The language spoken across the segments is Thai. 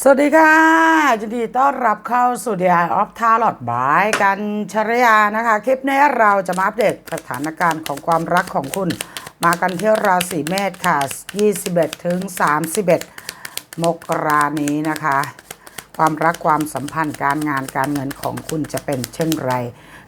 สวัสดีค่ะยินดีต้อนรับเข้าสู่ The Eye of Tarot บายกันชรยานะคะ คลิปนี้เราจะมาอัปเดตสถานการณ์ของความรักของคุณ มากันที่ราศีเมษค่ะ 21 ถึง 31 มกรานี้นะคะ ความรักความสัมพันธ์การงานการเงินของคุณจะเป็นเช่นไร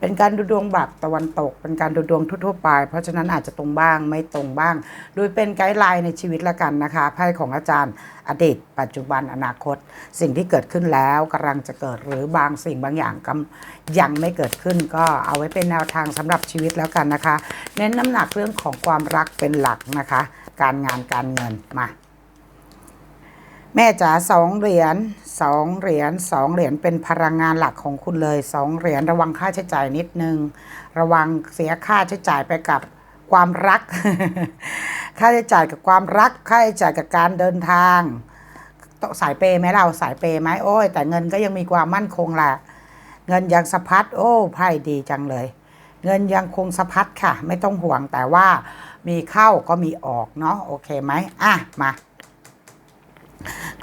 เป็นการดูดวงแบบตะวันตก เป็นการดูดวงทั่วๆไป เพราะฉะนั้นอาจจะตรงบ้างไม่ตรงบ้าง โดยเป็นไกด์ไลน์ในชีวิตละกันนะคะไพ่ของอาจารย์อดีต ปัจจุบันอนาคต สิ่งที่เกิดขึ้นแล้วกำลังจะเกิดหรือบางสิ่งบางอย่างกยังไม่เกิดขึ้น ก็เอาไว้เป็นแนวทางสำหรับชีวิตแล้วกันนะคะ เน้นน้ำหนักเรื่องของความรักเป็นหลักนะคะ การงานการเงินมา แม่จ๋าสองเหรียญสองเหรียญสองเหรียญเป็นพลังงานหลักของคุณเลยสองเหรียญระวังค่าใช้จ่ายนิดนึง ระวังเสียค่าใช้จ่ายไปกับความรัก ค่าใช้จ่ายกับความรัก ค่าใช้จ่ายกับการเดินทางตสายเปย์ไหมเราสายเปย์ไหมโอ้ย แต่เงินก็ยังมีความมั่นคงแหละเงินยังสะพัดโอ้ไพ่ดีจังเลย เงินยังคงสะพัดค่ะ ไม่ต้องห่วงแต่ว่ามีเข้าก็มีออกเนาะโอเคไหมอะมา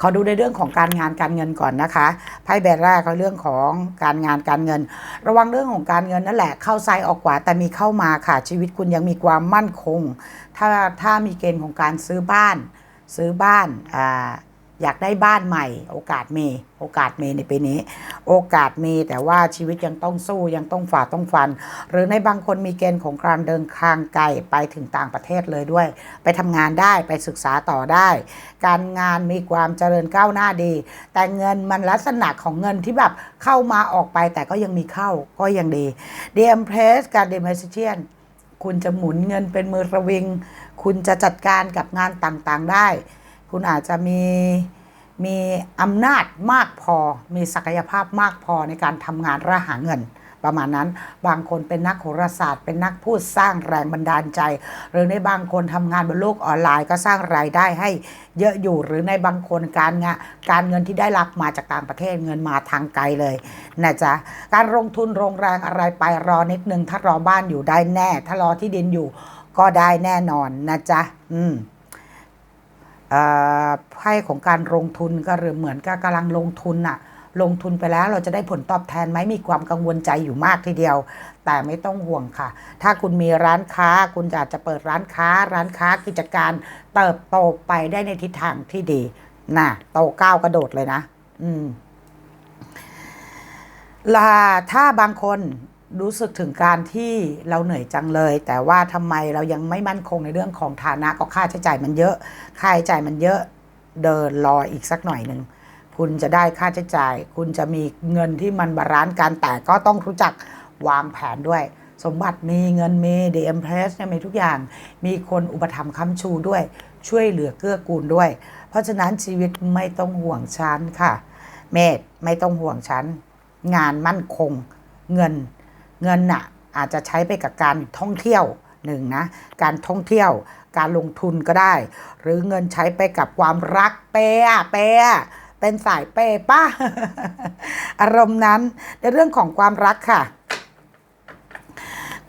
ขอดูในเรื่องของการงานการเงินก่อนนะคะไพ่แบแรกเขาเรื่องของการงานการเงิน ระวังเรื่องของการเงินนั่นแหละเข้าซ้ายออกขวาแต่มีเข้ามาค่ะ ชีวิตคุณยังมีความมั่นคง ถ้าถ้ามีเกณฑ์ของการซื้อบ้าน ซื้อบ้านอ่า อยากได้บ้านใหม่ โอกาสมีโอกาสมีในปีนี้ โอกาสมีแต่ว่าชีวิตยังต้องสู้ยังต้องฝ่าต้องฟัน หรือในบางคนมีเกณฑ์ของการเดินทางไกลไปถึงต่างประเทศเลยด้วย ไปทำงานได้ไปศึกษาต่อได้ การงานมีความเจริญก้าวหน้าดี แต่เงินมันลักษณะของเงินที่แบบเข้ามาออกไปแต่ก็ยังมีเข้าก็ยังดีเดมเพรสการเดมเซเชียนคุณจะหมุนเงินเป็นมือระวิง คุณจะจัดการกับงานต่างๆได้ คุณอาจจะมีมีอำนาจมากพอ มีศักยภาพมากพอในการทำงานและหาเงิน ประมาณนั้น บางคนเป็นนักโหราศาสตร์ เป็นนักพูดสร้างแรงบันดาลใจ หรือในบางคนทำงานบนโลกออนไลน์ก็สร้างรายได้ให้เยอะอยู่ หรือในบางคนการงานการเงินที่ได้รับมาจากต่างประเทศเงินมาทางไกลเลยนะจ๊ะ การลงทุนโรงแรงอะไรไปรอนิดนึง ถ้ารอบ้านอยู่ได้แน่ ถ้ารอที่ดินอยู่ก็ได้แน่นอนนะจ๊ะ อืม ไพ่ของการลงทุนก็หรือเหมือนกับกำลังลงทุนอะลงทุนไปแล้วเราจะได้ผลตอบแทนไหมมีความกังวลใจอยู่มากทีเดียว แต่ไม่ต้องห่วงค่ะ ถ้าคุณมีร้านค้าคุณอาจจะเปิดร้านค้า ร้านค้ากิจการเติบโตไปได้ในทิศทางที่ดีน่ะโตก้าวกระโดดเลยนะ อืมลาถ้าบางคน รู้สึกถึงการที่เราเหนื่อยจังเลย แต่ว่าทำไมเรายังไม่มั่นคงในเรื่องของฐานะก็ค่าใช้จ่ายมันเยอะ ค่าใช้จ่ายมันเยอะเดินรออีกสักหน่อยหนึ่งคุณจะได้ค่าใช้จ่าย คุณจะมีเงินที่มันบาลานซ์กันแต่ก็ต้องรู้จักวางแผนด้วย สมบัติมีเงินมีเดมเพรสเนี่ยมีทุกอย่าง มีคนอุปถัมภ์ค้ำชูด้วย ช่วยเหลือเกื้อกูลด้วย เพราะฉะนั้นชีวิตไม่ต้องห่วงฉันค่ะ เมธไม่ต้องห่วงฉัน งานมั่นคง เงิน เงินน่ะอาจจะใช้ไปกับการท่องเที่ยวหนึ่งนะการท่องเที่ยวการลงทุนก็ได้ หรือเงินใช้ไปกับความรักเปย์อะเปย์อะเป็นสายเปยป้าอารมณ์นั้นในเรื่องของความรักค่ะ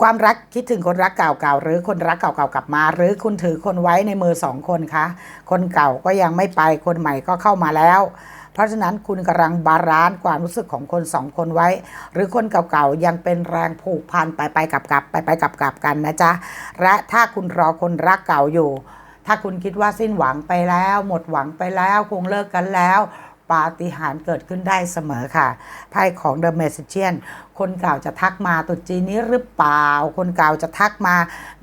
ความรักคิดถึงคนรักเก่าๆหรือคนรักเก่าๆกลับมา หรือคุณถือคนไว้ในมือสองคนคะคนเก่าก็ยังไม่ไปคนใหม่ก็เข้ามาแล้ว เพราะฉะนั้นคุณกำลังบาลานซ์ความรู้สึกของคนสองคนไว้ หรือคนเก่าๆยังเป็นแรงผูกพันไปไปกับกับไปไปกับกับกันนะจ๊ะและถ้าคุณรอคนรักเก่าอยู่ ถ้าคุณคิดว่าสิ้นหวังไปแล้ว หมดหวังไปแล้วคงเลิกกันแล้วปาฏิหาริย์เกิดขึ้นได้เสมอค่ะ ไพ่ของ The Magician คนเก่าจะทักมาตุจีนี้หรือเปล่า คนเก่าจะทักมา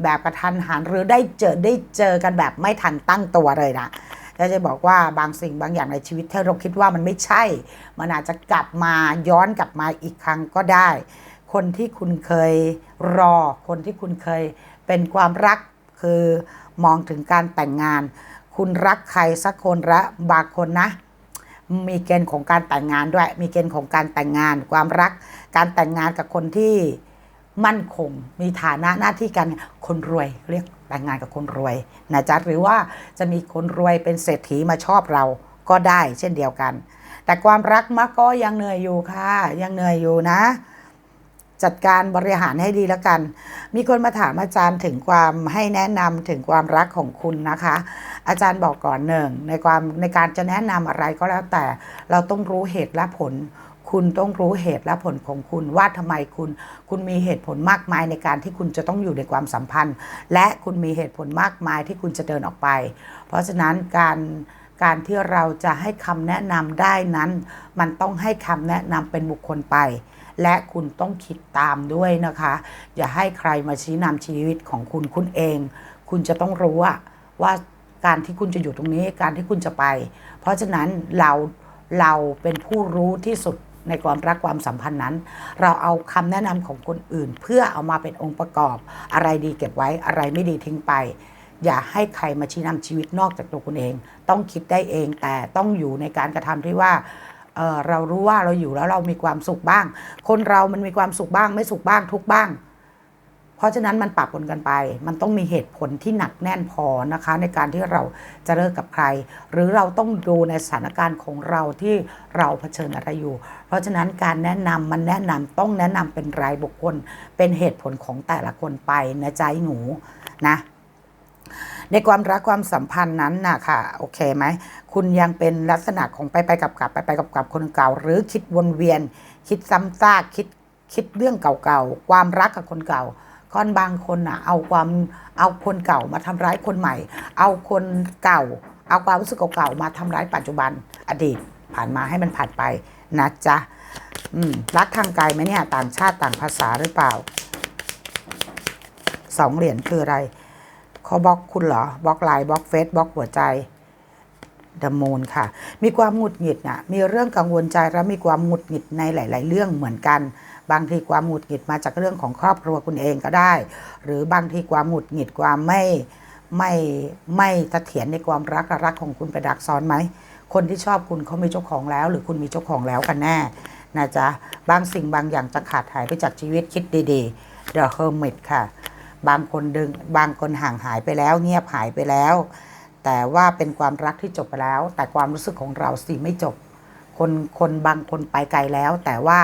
แบบกระทันหันหรือได้เจอได้เจอกันแบบไม่ทันตั้งตัวเลยนะ จะจะบอกว่าบางสิ่งบางอย่างในชีวิตถ้าเราคิดว่ามันไม่ใช่ มันอาจจะกลับมาย้อนกลับมาอีกครั้งก็ได้ คนที่คุณเคยรอ คนที่คุณเคยเป็นความรักคือมองถึงการแต่งงาน คุณรักใครสักคนละบางคนนะมีเกณฑ์ของการแต่งงานด้วย มีเกณฑ์ของการแต่งงาน ความรัก การแต่งงานกับคนที่มั่นคง มีฐานะหน้าที่การงานคนรวยเรียก แต่งงานกับคนรวยนะจ๊ะหรือว่าจะมีคนรวยเป็นเศรษฐีมาชอบเราก็ได้เช่นเดียวกัน แต่ความรักมักก็ยังเหนื่อยอยู่ค่ะ ยังเหนื่อยอยู่นะ จัดการบริหารให้ดีแล้วกัน มีคนมาถามอาจารย์ถึงความให้แนะนำถึงความรักของคุณนะคะ อาจารย์บอกก่อนหนึ่งในความในการจะแนะนำอะไรก็แล้วแต่ เราต้องรู้เหตุและผล คุณต้องรู้เหตุและผลของคุณว่าทำไมคุณ คุณมีเหตุผลมากมายในการที่คุณจะต้องอยู่ในความสัมพันธ์ และคุณมีเหตุผลมากมายที่คุณจะเดินออกไป เพราะฉะนั้นการการที่เราจะให้คำแนะนำได้นั้น มันต้องให้คำแนะนำเป็นบุคคลไป และคุณต้องคิดตามด้วยนะคะ อย่าให้ใครมาชี้นำชีวิตของคุณคุณเอง คุณจะต้องรู้ว่าว่าการที่คุณจะอยู่ตรงนี้การที่คุณจะไป เพราะฉะนั้นเราเราเป็นผู้รู้ที่สุด ในความรักความสัมพันธ์นั้น เราเอาคำแนะนำของคนอื่น เพื่อเอามาเป็นองค์ประกอบ อะไรดีเก็บไว้อะไรไม่ดีทิ้งไป อย่าให้ใครมาชี้นำชีวิตนอกจากตัวคุณเอง ต้องคิดได้เองแต่ต้องอยู่ในการกระทำที่ว่าเเรารู้ว่าเราอยู่แล้วเรามีความสุขบ้าง คนเรามันมีความสุขบ้าง ไม่สุขบ้างทุกบ้าง ราะฉะนั้นมันปรับปนกันไป มันต้องมีเหตุผลที่หนักแน่นพอนะคะ ในการที่เราจะเลิกกับใคร หรือเราต้องดูในสถานการณ์ของเราที่เราเผชิญอะไรอยู่ เพราะฉะนั้นการแนะนำมันแนะนำต้องแนะนำเป็นรายบุคคล เป็นเหตุผลของแต่ละคนไปนะใจหนูนะในความรักความสัมพันธ์นั้นนะค่ะโอเคไหมคุณยังเป็นลักษณะของไปไปกับกับไปไปกับกับคนเก่า หรือคิดวนเวียน คิดซ้ำซากคิดคิดเรื่องเก่าๆความรักกับคนเก่า ค่อนบางคนอะ เอาความเอาคนเก่ามาทำร้ายคนใหม่ เอาคนเก่า เอาความรู้สึกเก่าๆมาทำร้ายปัจจุบันอดีตผ่านมาให้มันผ่านไปนะจ๊ะอืมรักทางไกลไหมเนี่ย ต่างชาติต่างภาษาหรือเปล่าสองเหรียญคืออะไรเขาบล็อกคุณเหรอบล็อกไลน์บล็อกเฟซบล็อกหัวใจดมูนค่ะ มีความหงุดหงิดน่ะมีเรื่องกังวลใจและมีความหงุดหงิดในหลาย ๆ เรื่องเหมือนกัน บางทีความหงุดหงิดมาจากเรื่องของครอบครัวคุณเองก็ได้ หรือบางทีความหงุดหงิดความไม่ไม่ไม่เสถียรในความรักรักของคุณไปดักซ้อนไหม คนที่ชอบคุณเขามีเจ้าของแล้ว หรือคุณมีเจ้าของแล้วกันแน่นะจ๊ะบางสิ่งบางอย่างจะขาดหายไปจากชีวิตคิดดีๆ The Hermit ค่ะ บางคนดึงบางคนห่างหายไปแล้ว เงียบหายไปแล้ว แต่ว่าเป็นความรักที่จบไปแล้ว แต่ความรู้สึกของเราสิไม่จบ คนคนบางคนไปไกลแล้ว แต่ว่า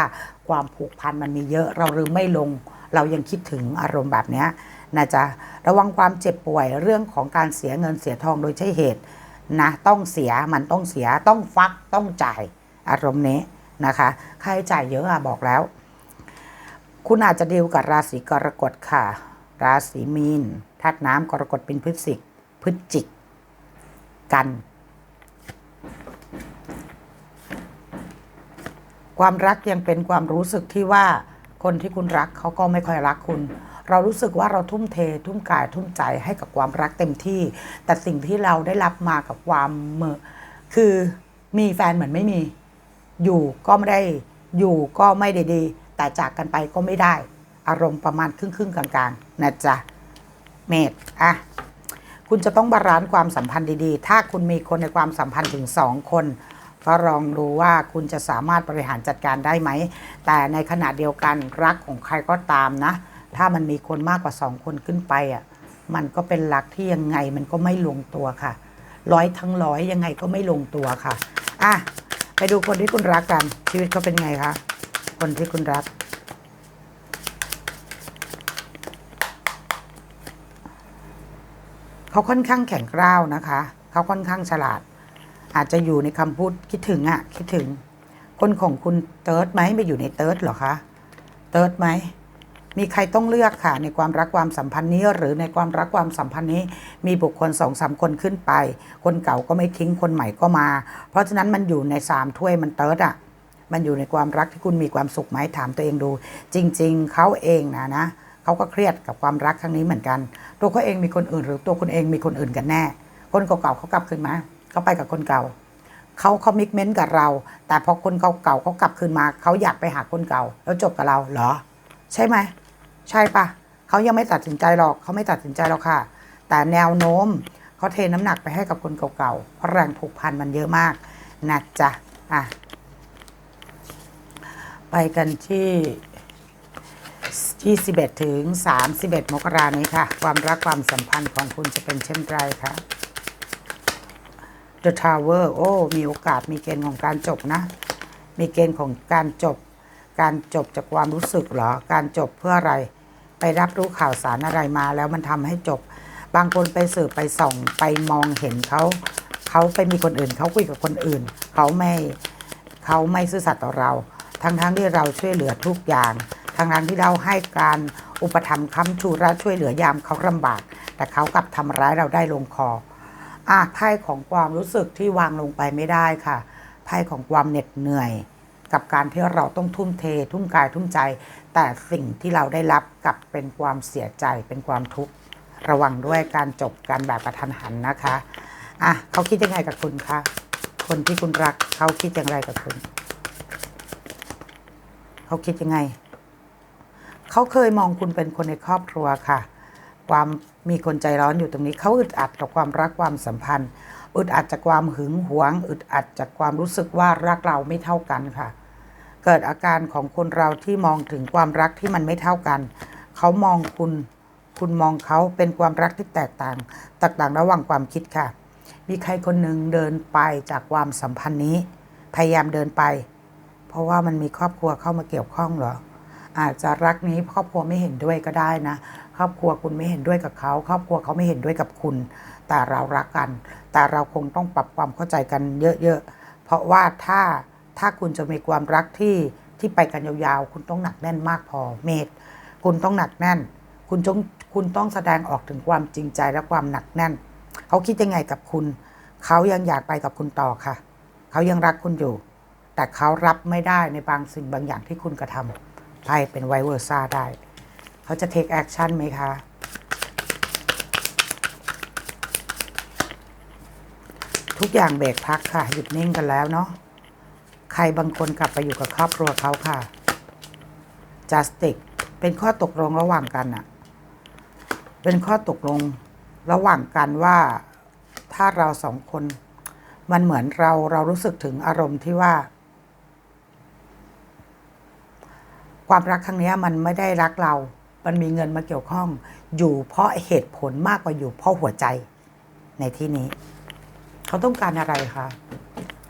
ความผูกพันมันมีเยอะเราลืมไม่ลง เรายังคิดถึงอารมณ์แบบนี้นะจ๊ะระวังความเจ็บป่วยเรื่องของการเสียเงินเสียทองโดยใช่เหตุนะต้องเสียมันต้องเสียต้องฟักต้องจ่ายอารมณ์นี้นะคะค่าใช้จ่ายเยอะอะบอกแล้ว คุณอาจจะดีลกับราศีกรกฎค่ะ ราศีมีนธาตุน้ำกรกฎเป็นพฤศจิกพฤศจิก กัน ความรักยังเป็นความรู้สึกที่ว่าคนที่คุณรักเขาก็ไม่ค่อยรักคุณ เรารู้สึกว่าเราทุ่มเท ทุ่มกายทุ่มใจให้กับความรักเต็มที่ แต่สิ่งที่เราได้รับมากับความเมอคือมีแฟนเหมือนไม่มี อยู่ก็ไม่ได้อยู่ก็ไม่ได้ดี แต่จากกันไปก็ไม่ได้ อารมณ์ประมาณครึ่งครึ่งๆกลางๆนะจ๊ะเมดอะคุณจะต้องบาลานซ์ความสัมพันธ์ดีๆ ถ้าคุณมีคนในความสัมพันธ์ถึงสองคน ก็ลองดูว่าคุณจะสามารถบริหารจัดการได้ไหม แต่ในขณะเดียวกันรักของใครก็ตามนะ ถ้ามันมีคนมากกว่าสองคนขึ้นไปอะมันก็เป็นรักที่ยังไงมันก็ไม่ลงตัวค่ะ ร้อยทั้งร้อยยังไงก็ไม่ลงตัวค่ะอะไปดูคนที่คุณรักกัน ชีวิตเขาเป็นไงคะคนที่คุณรัก เขาค่อนข้างแข็งกร้าวนะคะ เขาค่อนข้างฉลาด อาจจะอยู่ในคำพูดคิดถึงอะคิดถึง คนของคุณเติร์ดไหมไปอยู่ในเติร์ดเหรอคะเติร์ดไหมมีใครต้องเลือกค่ะ ในความรักความสัมพันธ์นี้ หรือในความรักความสัมพันธ์นี้ มีบุคคลสองสามคนขึ้นไป คนเก่าก็ไม่ทิ้งคนใหม่ก็มา เพราะฉะนั้นมันอยู่ในสามถ้วยมันเติร์ดอะมันอยู่ในความรักที่คุณมีความสุขไหมถามตัวเองดู จริง ๆเขาเองนะนะเขาก็เครียดกับความรักครั้งนี้เหมือนกัน ตัวเขาเองมีคนอื่นหรือตัวคุณเองมีคนอื่นกันแน่ คนเก่าๆเขากลับคืนมา เขาไปกับคนเก่าเขาเขามิกเมนต์กับเรา แต่พอคนเก่าๆเขากลับคืนมาเขาอยากไปหาคนเก่า แล้วจบกับเราเหรอ ใช่ไหม ใช่ปะเขายังไม่ตัดสินใจหรอกเขาไม่ตัดสินใจหรอกค่ะ แต่แนวโน้มเขาเทน้ำหนักไปให้กับคนเก่าๆเพราะแรงผูกพันมันเยอะมากนะจ๊ะอะไปกันที่21ถึง 31 มกรานี้ค่ะ ความรักความสัมพันธ์ของคุณจะเป็นเช่นไรคะ The Tower โอ้ มีโอกาสมีเกณฑ์ของการจบนะ มีเกณฑ์ของการจบ การจบจากความรู้สึกเหรอ การจบเพื่ออะไร ไปรับรู้ข่าวสารอะไรมาแล้วมันทำให้จบ บางคนไปสืบไปส่องไปมองเห็นเขาเขาไปมีคนอื่นเขาคุยกับคนอื่น เขาไม่เขาไม่ซื่อสัตย์ต่อเรา ทั้งทั้งๆที่เราช่วยเหลือทุกอย่างทั้งทั้งๆที่เราให้การอุปถัมภ์ค้ำชูและช่วยเหลือยามเขาลำบาก แต่เขากลับทำร้ายเราได้ลงคอ อะไพ่ของความรู้สึกที่วางลงไปไม่ได้ค่ะไพ่ของความเหน็ดเหนื่อย กับการที่เราต้องทุ่มเท ทุ่มกายทุ่มใจ แต่สิ่งที่เราได้รับกลับเป็นความเสียใจเป็นความทุกข์ระวังด้วยการจบการแบบกระทันหันนะคะอะเขาคิดยังไงกับคุณคะคนที่คุณรักเขาคิดอย่างไรกับคุณเขาคิดยังไง เขาเคยมองคุณเป็นคนในครอบครัวค่ะ ความมีคนใจร้อนอยู่ตรงนี้เขาอึดอัดกับความรักความสัมพันธ์ อึดอัดจากความหึงหวง อึดอัดจากความรู้สึกว่ารักเราไม่เท่ากันค่ะ เกิดอาการของคนเราที่มองถึงความรักที่มันไม่เท่ากัน เขามองคุณคุณมองเขาเป็นความรักที่แตกต่างแตกต่างระหว่างความคิดค่ะ มีใครคนหนึ่งเดินไปจากความสัมพันธ์นี้ พยายามเดินไป เพราะว่ามันมีครอบครัวเข้ามาเกี่ยวข้องเหรออาจจะรักนี้ครอบครัวไม่เห็นด้วยก็ได้นะ ครอบครัวคุณไม่เห็นด้วยกับเขาครอบครัวเขาไม่เห็นด้วยกับคุณ แต่เรารักกัน แต่เราคงต้องปรับความเข้าใจกันเยอะๆ เพราะว่าถ้าถ้าคุณจะมีความรักที่ที่ไปกันยาวๆ คุณต้องหนักแน่นมากพอเมธคุณต้องหนักแน่น คุณต้องคุณต้องแสดงออกถึงความจริงใจและความหนักแน่น เขาคิดยังไงกับคุณ เขายังอยากไปกับคุณต่อค่ะ เขายังรักคุณอยู่ แต่เขารับไม่ได้ในบางสิ่งบางอย่างที่คุณกระทำไพ่เป็นไวเวอร์ซ่าได้ เขาจะเทคแอคชั่นไหมคะ ทุกอย่างเบรกพักค่ะ หยุดนิ่งกันแล้วเนาะ ใครบางคนกลับไปอยู่กับครอบครัวเขาค่ะ justice เป็นข้อตกลงระหว่างกันอะเป็นข้อตกลงระหว่างกันว่าถ้าเราสองคน มันเหมือนเราเรารู้สึกถึงอารมณ์ที่ว่า ความรักครั้งนี้มันไม่ได้รักเรา มันมีเงินมาเกี่ยวข้อง อยู่เพราะเหตุผลมากกว่าอยู่เพราะหัวใจในที่นี้ เขาต้องการอะไรคะ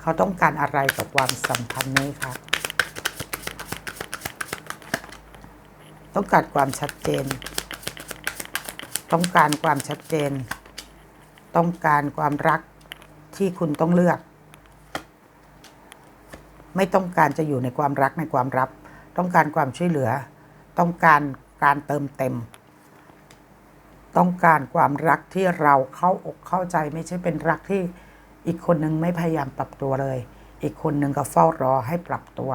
เขาต้องการอะไรกับความสัมพันธ์นี้คะต้องการความชัดเจน ต้องการความชัดเจน ต้องการความรักที่คุณต้องเลือก ไม่ต้องการจะอยู่ในความรักในความรับ ต้องการความช่วยเหลือ ต้องการ การเติมเต็ม ต้องการความรักที่เราเข้าอกเข้าใจไม่ใช่เป็นรักที่อีกคนนึงไม่พยายามปรับตัวเลย อีกคนนึงก็เฝ้ารอให้ปรับตัว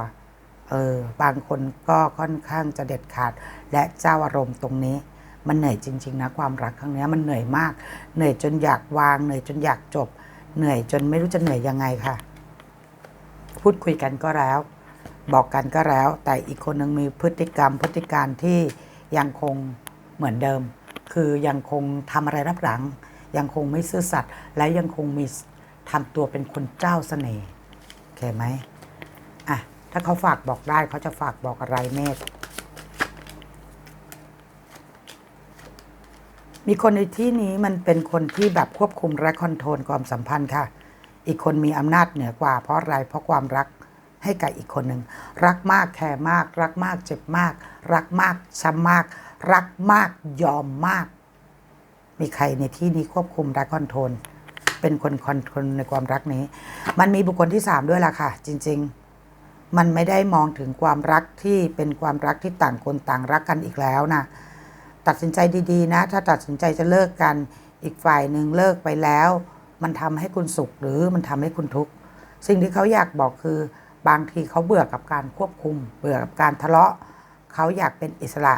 เออ บางคนก็ค่อนข้างจะเด็ดขาด และเจ้าอารมณ์ตรงนี้ มันเหนื่อยจริง ๆ นะความรักครั้งนี้มันเหนื่อยมาก เหนื่อยจนอยากวาง เหนื่อยจนอยากจบ เหนื่อยจนไม่รู้จะเหนื่อยยังไงค่ะ พูดคุยกันก็แล้ว บอกกันก็แล้ว แต่อีกคนนึงมีพฤติกรรมพฤติการที่ ยังคงเหมือนเดิม คือยังคงทำอะไรรับหลัง ยังคงไม่ซื่อสัตย์และยังคงมีทำตัวเป็นคนเจ้าเสน่ห์โอเคไหมอะถ้าเขาฝากบอกได้เขาจะฝากบอกอะไรเมธมีคนในที่นี้มันเป็นคนที่แบบควบคุมและคอนโทรลความสัมพันธ์ค่ะ อีกคนมีอำนาจเหนือกว่าเพราะอะไรเพราะความรัก ให้กับอีกคนหนึ่งรักมากแคร์มาก รักมากเจ็บมาก รักมากช้ำมาก รักมากยอมมาก มีใครในที่นี้ควบคุมและคอนโทรลเป็นคนคอนโทรลในความรักนี้ มันมีบุคคลที่สามด้วยล่ะค่ะ จริง ๆ มันไม่ได้มองถึงความรักที่เป็นความรักที่ต่างคนต่างรักกันอีกแล้วนะตัดสินใจดีๆ นะ ถ้าตัดสินใจจะเลิกกันอีกฝ่ายหนึ่งเลิกไปแล้ว มันทำให้คุณสุขหรือมันทำให้คุณทุกข์สิ่งที่เขาอยากบอกคือ บางทีเขาเบื่อกับการควบคุม เบื่อกับการทะเลาะ เขาอยากเป็นอิสระ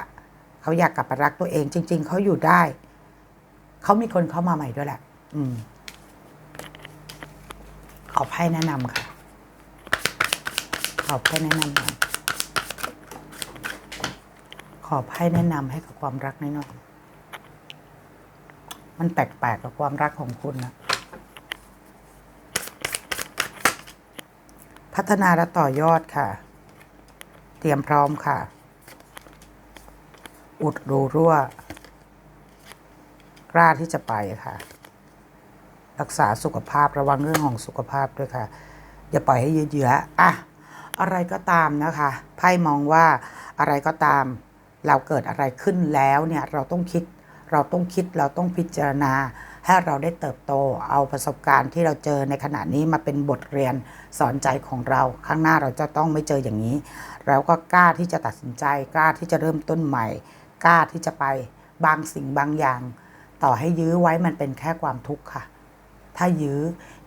เขาอยากกลับมารักตัวเอง จริง ๆ เขาอยู่ได้ เขามีคนเข้ามาใหม่ด้วยแหละ อืม ขอไพ่แนะนำค่ะ ขอไพ่แนะนำขอไพ่แนะนำให้กับความรักนิดหน่อยมันแปลกๆกับความรักของคุณนะ พัฒนาและต่อยอดค่ะ เตรียมพร้อมค่ะ อุดรูรั่ว กล้าที่จะไปค่ะ รักษาสุขภาพระวังเรื่องของสุขภาพด้วยค่ะ อย่าปล่อยให้ยืดเยื้ออะอะไรก็ตามนะคะไพ่มองว่าอะไรก็ตามเราเกิดอะไรขึ้นแล้วเนี่ยเราต้องคิดเราต้องคิดเราต้องพิจารณา ให้เราได้เติบโตเอาประสบการณ์ที่เราเจอในขณะนี้มาเป็นบทเรียนสอนใจของเรา ข้างหน้าเราจะต้องไม่เจออย่างนี้เราก็กล้าที่จะตัดสินใจ กล้าที่จะเริ่มต้นใหม่ กล้าที่จะไปบางสิ่งบางอย่าง ต่อให้ยื้อไว้มันเป็นแค่ความทุกข์ค่ะ ถ้ายื้อ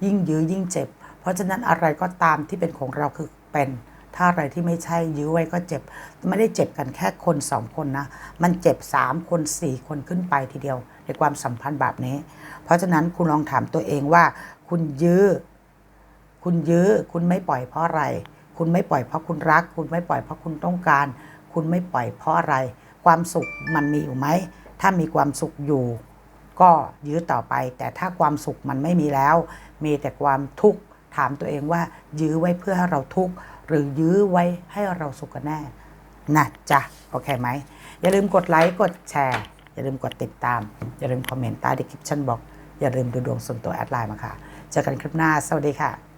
ยิ่งยื้อยิ่งเจ็บ เพราะฉะนั้นอะไรก็ตามที่เป็นของเราคือเป็นถ้าอะไรที่ไม่ใช่ยื้อไว้ก็เจ็บ ไม่ได้เจ็บกันแค่คนสองคนนะ มันเจ็บสามคนสี่คนขึ้นไปทีเดียว ในความสัมพันธ์แบบนี้ เพราะฉะนั้นคุณลองถามตัวเองว่า คุณยื้อ คุณยื้อ คุณไม่ปล่อยเพราะอะไร คุณไม่ปล่อยเพราะคุณรัก คุณไม่ปล่อยเพราะคุณต้องการ คุณไม่ปล่อยเพราะอะไร ความสุขมันมีอยู่ไหม ถ้ามีความสุขอยู่ ก็ยื้อต่อไป แต่ถ้าความสุขมันไม่มีแล้ว มีแต่ความทุกข์ถามตัวเองว่า ยื้อไว้เพื่อให้เราทุกข์หรือยื้อไว้ให้เราสุขกันแน่นะจ๊ะโอเคไหม อย่าลืมกดไลค์กดแชร์ อย่าลืมกดติดตาม อย่าลืมคอมเมนต์ใต้ดีคริปชั่นบอก อย่าลืมดูดวงส่วนตัวแอดไลน์มาค่ะ เจอกันคลิปหน้า สวัสดีค่ะ